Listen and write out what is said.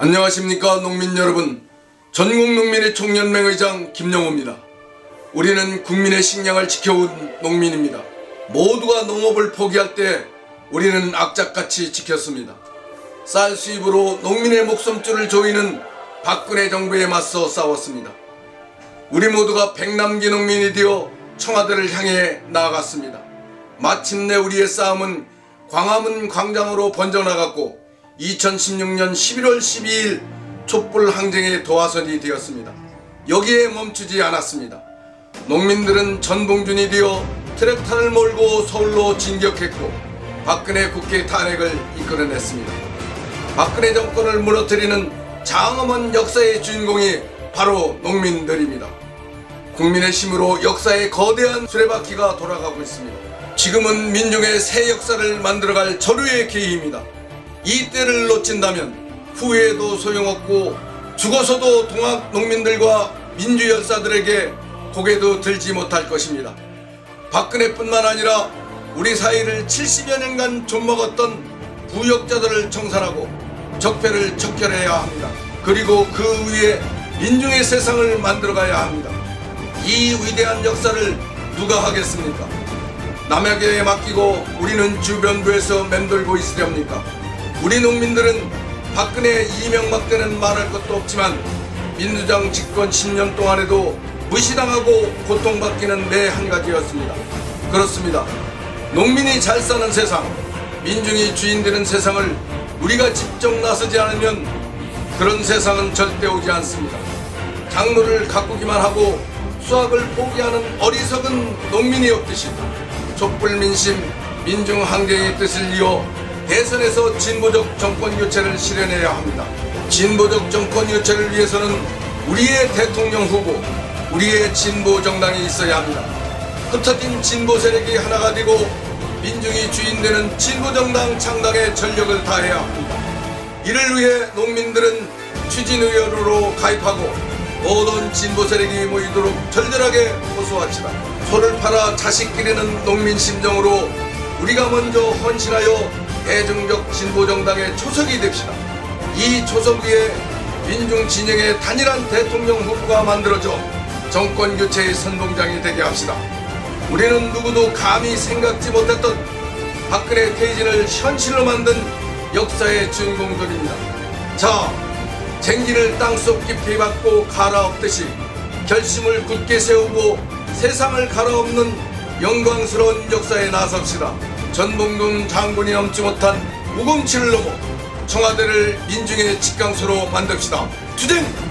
안녕하십니까 농민 여러분. 전국 농민의 총연맹 의장 김영호입니다. 우리는 국민의 식량을 지켜온 농민입니다. 모두가 농업을 포기할 때 우리는 악착같이 지켰습니다. 쌀 수입으로 농민의 목숨줄을 조이는 박근혜 정부에 맞서 싸웠습니다. 우리 모두가 백남기 농민이 되어 청와대를 향해 나아갔습니다. 마침내 우리의 싸움은 광화문 광장으로 번져나갔고 2016년 11월 12일 촛불 항쟁의 도화선이 되었습니다. 여기에 멈추지 않았습니다. 농민들은 전봉준이 되어 트랙터를 몰고 서울로 진격했고 박근혜 국회 탄핵을 이끌어냈습니다. 박근혜 정권을 무너뜨리는 장엄한 역사의 주인공이 바로 농민들입니다. 국민의 힘으로 역사의 거대한 수레바퀴가 돌아가고 있습니다. 지금은 민중의 새 역사를 만들어갈 절호의 기회입니다. 이 때를 놓친다면 후회도 소용없고 죽어서도 동학 농민들과 민주 열사들에게 고개도 들지 못할 것입니다. 박근혜뿐만 아니라 우리 사회를 70여 년간 좀먹었던 부역자들을 청산하고 적폐를 척결해야 합니다. 그리고 그 위에 민중의 세상을 만들어가야 합니다. 이 위대한 역사를 누가 하겠습니까? 남에게 맡기고 우리는 주변부에서 맴돌고 있으렵니까? 우리 농민들은 박근혜 이명박 때는 말할 것도 없지만 민주당 집권 10년 동안에도 무시당하고 고통받기는 매 한 가지였습니다. 그렇습니다. 농민이 잘 사는 세상, 민중이 주인 되는 세상을 우리가 직접 나서지 않으면 그런 세상은 절대 오지 않습니다. 장로를 가꾸기만 하고 수학을 포기하는 어리석은 농민이 없듯이 촛불 민심 민중 항쟁의 뜻을 이어 대선에서 진보적 정권 교체를 실현해야 합니다. 진보적 정권 교체를 위해서는 우리의 대통령 후보, 우리의 진보 정당이 있어야 합니다. 흩어진 진보 세력이 하나가 되고 민중이 주인되는 진보 정당 창당에 전력을 다해야 합니다. 이를 위해 농민들은 추진의원으로 가입하고 모든 진보 세력이 모이도록 절절하게 호소합시다. 소를 팔아 자식 기르는 농민 심정으로 우리가 먼저 헌신하여 대중적 진보 정당의 초석이 됩시다. 이 초석 위에 민중 진영의 단일한 대통령 후보가 만들어져 정권 교체의 선봉장이 되게 합시다. 우리는 누구도 감히 생각지 못했던 박근혜 퇴진을 현실로 만든 역사의 주인공들입니다. 자, 쟁기를 땅속 깊이 받고 갈아엎듯이 결심을 굳게 세우고 세상을 갈아엎는 영광스러운 역사에 나섭시다. 전봉준 장군이 넘지 못한 무공치를 넘어 청와대를 민중의 직강소로 만듭시다. 투쟁!